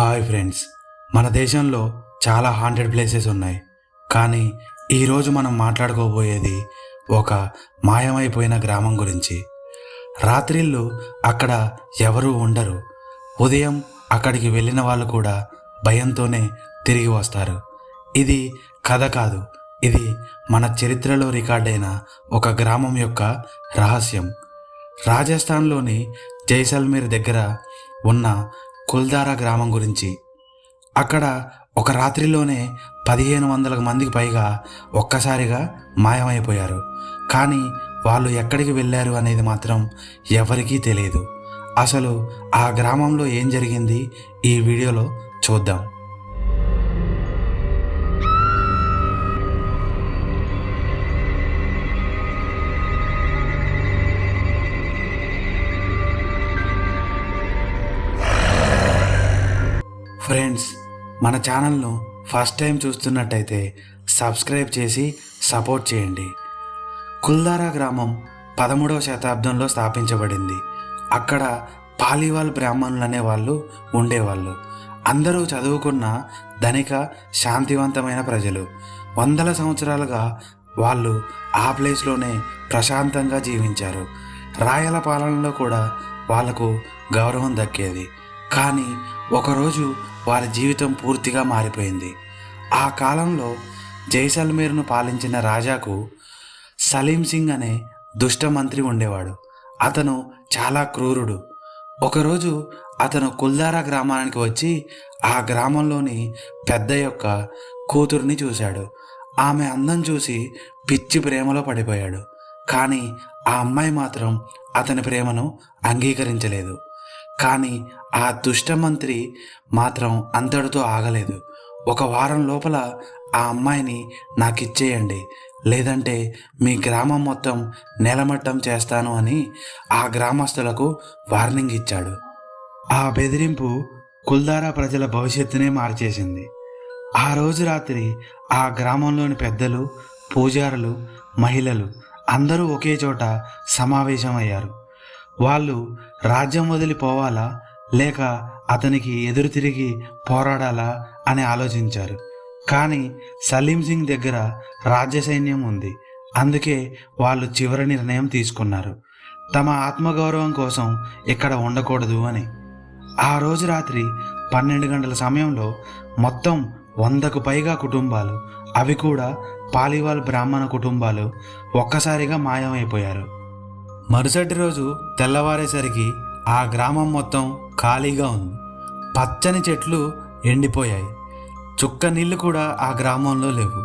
Hi friends. మన దేశంలో చాలా హాంటెడ్ ప్లేసెస్ ఉన్నాయి. కానీ ఈరోజు మనం మాట్లాడుకోబోయేది ఒక మాయమైపోయిన గ్రామం గురించి. రాత్రిళ్ళు అక్కడ ఎవరూ ఉండరు. ఉదయం అక్కడికి వెళ్ళిన వాళ్ళు కూడా భయంతోనే తిరిగి వస్తారు. ఇది కథ కాదు. ఇది మన చరిత్రలో రికార్డైన ఒక గ్రామం యొక్క రహస్యం. రాజస్థాన్లోని జైసల్మీర్ దగ్గర ఉన్న కుల్దారా గ్రామం గురించి. అక్కడ ఒక రాత్రిలోనే పదిహేను వందల మందికి పైగా ఒక్కసారిగా మాయమైపోయారు. కానీ వాళ్ళు ఎక్కడికి వెళ్ళారు అనేది మాత్రం ఎవరికీ తెలియదు. అసలు ఆ గ్రామంలో ఏం జరిగింది ఈ వీడియోలో చూద్దాం. ఫ్రెండ్స్ మన ఛానల్ను ఫస్ట్ టైం చూస్తున్నట్టయితే సబ్స్క్రైబ్ చేసి సపోర్ట్ చేయండి. కుల్దారా గ్రామం పదమూడవ శతాబ్దంలో స్థాపించబడింది. అక్కడ పాలీవాల్ బ్రాహ్మణులు అనే వాళ్ళు ఉండేవాళ్ళు. అందరూ చదువుకున్న ధనిక శాంతివంతమైన ప్రజలు. వందల సంవత్సరాలుగా వాళ్ళు ఆ ప్లేస్లోనే ప్రశాంతంగా జీవించారు. రాయల పాలనలో కూడా వాళ్ళకు గౌరవం దక్కేది. కానీ ఒకరోజు వారి జీవితం పూర్తిగా మారిపోయింది. ఆ కాలంలో జైసల్మేర్ను పాలించిన రాజాకు సలీం సింగ్ అనే దుష్ట మంత్రి ఉండేవాడు. అతను చాలా క్రూరుడు. ఒకరోజు అతను కుల్దారా గ్రామానికి వచ్చి ఆ గ్రామంలోని పెద్ద యొక్క కూతుర్ని చూశాడు. ఆమె అందం చూసి పిచ్చి ప్రేమలో పడిపోయాడు. కానీ ఆ అమ్మాయి మాత్రం అతని ప్రేమను అంగీకరించలేదు. కానీ ఆ దుష్టమంత్రి మాత్రం అంతటితో ఆగలేదు. ఒక వారం లోపల ఆ అమ్మాయిని నాకు ఇచ్చేయండి లేదంటే మీ గ్రామం మొత్తం నేలమట్టం చేస్తాను అని ఆ గ్రామస్తులకు వార్నింగ్ ఇచ్చాడు. ఆ బెదిరింపు కుల్దారా ప్రజల భవిష్యత్తునే మార్చేసింది. ఆ రోజు రాత్రి ఆ గ్రామంలోని పెద్దలు పూజారులు మహిళలు అందరూ ఒకే చోట సమావేశమయ్యారు. వాళ్ళు రాజ్యం వదిలిపోవాలా లేక అతనికి ఎదురు తిరిగి పోరాడాలా? అని ఆలోచించారు. కానీ సలీం సింగ్ దగ్గర రాజ్య సైన్యం ఉంది. అందుకే వాళ్ళు చివరి నిర్ణయం తీసుకున్నారు. తమ ఆత్మగౌరవం కోసం ఇక్కడ ఉండకూడదు అని. ఆ రోజు రాత్రి పన్నెండు గంటల సమయంలో మొత్తం వందకు పైగా కుటుంబాలు అవి కూడా పాలివాల్ బ్రాహ్మణ కుటుంబాలు ఒక్కసారిగా మాయమైపోయారు. మరుసటి రోజు తెల్లవారేసరికి ఆ గ్రామం మొత్తం ఖాళీగా ఉంది. పచ్చని చెట్లు ఎండిపోయాయి. చుక్క నీళ్ళు కూడా ఆ గ్రామంలో లేవు.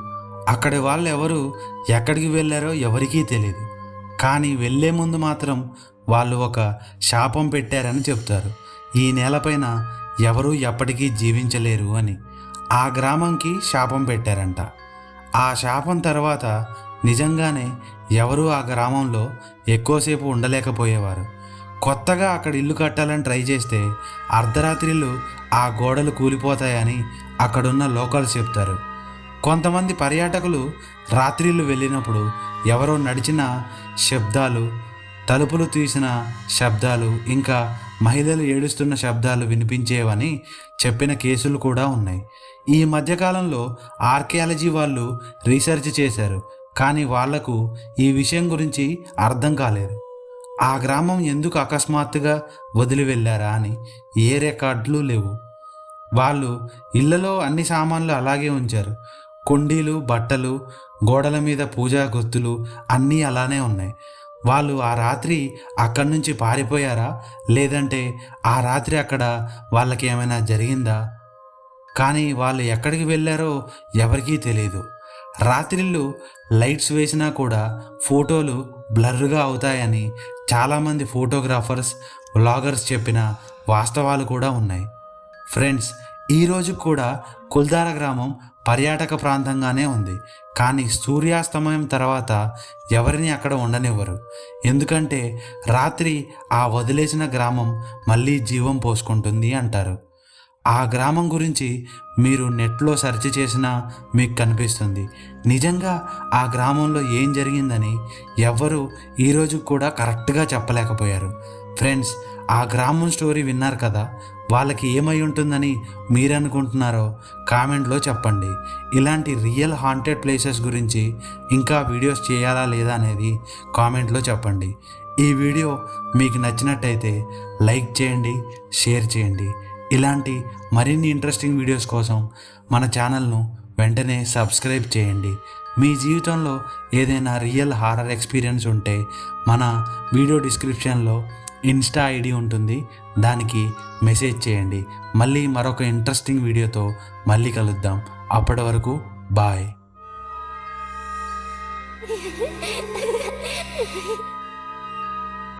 అక్కడి వాళ్ళు ఎవరు ఎక్కడికి వెళ్ళారో ఎవరికీ తెలియదు కానీ వెళ్ళే ముందు మాత్రం వాళ్ళు ఒక శాపం పెట్టారని చెప్తారు. ఈ నేలపైన ఎవరూ ఎప్పటికీ జీవించలేరు అని ఆ గ్రామంకి శాపం పెట్టారంట. ఆ శాపం తర్వాత నిజంగానే ఎవరూ ఆ గ్రామంలో ఎక్కువసేపు ఉండలేకపోయేవారు. కొత్తగా అక్కడ ఇల్లు కట్టాలని ట్రై చేస్తే అర్ధరాత్రిళ్ళు ఆ గోడలు కూలిపోతాయని అక్కడున్న లోకల్స్ చెప్తారు. కొంతమంది పర్యాటకులు రాత్రిళ్ళు వెళ్ళినప్పుడు ఎవరో నడిచిన శబ్దాలు తలుపులు తీసిన శబ్దాలు ఇంకా మహిళలు ఏడుస్తున్న శబ్దాలు వినిపించేవని చెప్పిన కేసులు కూడా ఉన్నాయి. ఈ మధ్యకాలంలో ఆర్కియాలజీ వాళ్ళు రీసెర్చ్ చేశారు. కానీ వాళ్ళకు ఈ విషయం గురించి అర్థం కాలేదు. ఆ గ్రామం ఎందుకు అకస్మాత్తుగా వదిలి వెళ్ళారా అని ఏ రికార్డులు లేవు. వాళ్ళు ఇళ్ళలో అన్ని సామాన్లు అలాగే ఉంచారు. కుండీలు బట్టలు గోడల మీద పూజా గుర్తులు అన్నీ అలానే ఉన్నాయి. వాళ్ళు ఆ రాత్రి అక్కడి నుంచి పారిపోయారా? లేదంటే ఆ రాత్రి అక్కడ వాళ్ళకి ఏమైనా జరిగిందా? కానీ వాళ్ళు ఎక్కడికి వెళ్ళారో ఎవరికీ తెలియదు రాత్రిళ్ళు లైట్స్ వేసినా కూడా ఫోటోలు బ్లర్గా అవుతాయని చాలామంది ఫోటోగ్రాఫర్స్ వ్లాగర్స్ చెప్పిన వాస్తవాలు కూడా ఉన్నాయి. ఫ్రెండ్స్ ఈరోజు కూడా కుల్దార గ్రామం పర్యాటక ప్రాంతంగానే ఉంది. కానీ సూర్యాస్తమయం తర్వాత ఎవరిని అక్కడ ఉండనివ్వరు. ఎందుకంటే రాత్రి ఆ వదిలేసిన గ్రామం మళ్ళీ జీవం పోసుకుంటుంది అంటారు. ఆ గ్రామం గురించి మీరు నెట్లో సెర్చ్ చేసినా మీకు కనిపిస్తుంది. నిజంగా ఆ గ్రామంలో ఏం జరిగిందని ఎవ్వరూ ఈరోజు కూడా కరెక్ట్గా చెప్పలేకపోయారు. ఫ్రెండ్స్ ఆ గ్రామం స్టోరీ విన్నారు కదా? వాళ్ళకి ఏమై ఉంటుందని మీరు అనుకుంటున్నారో కామెంట్లో చెప్పండి. ఇలాంటి రియల్ హాంటెడ్ ప్లేసెస్ గురించి ఇంకా వీడియోస్ చేయాలా లేదా అనేది కామెంట్లో చెప్పండి. ఈ వీడియో మీకు నచ్చినట్టయితే లైక్ చేయండి షేర్ చేయండి. ఇలాంటి మరిన్ని ఇంట్రెస్టింగ్ వీడియోస్ కోసం మన ఛానల్ను వెంటనే సబ్స్క్రైబ్ చేయండి. మీ జీవితంలో ఏదైనా రియల్ హారర్ ఎక్స్పీరియన్స్ ఉంటే మన వీడియో డిస్క్రిప్షన్లో ఇన్స్టా ఐడి ఉంటుంది. దానికి మెసేజ్ చేయండి. మళ్ళీ మరొక ఇంట్రెస్టింగ్ వీడియోతో మళ్ళీ కలుద్దాం. అప్పటి వరకు బాయ్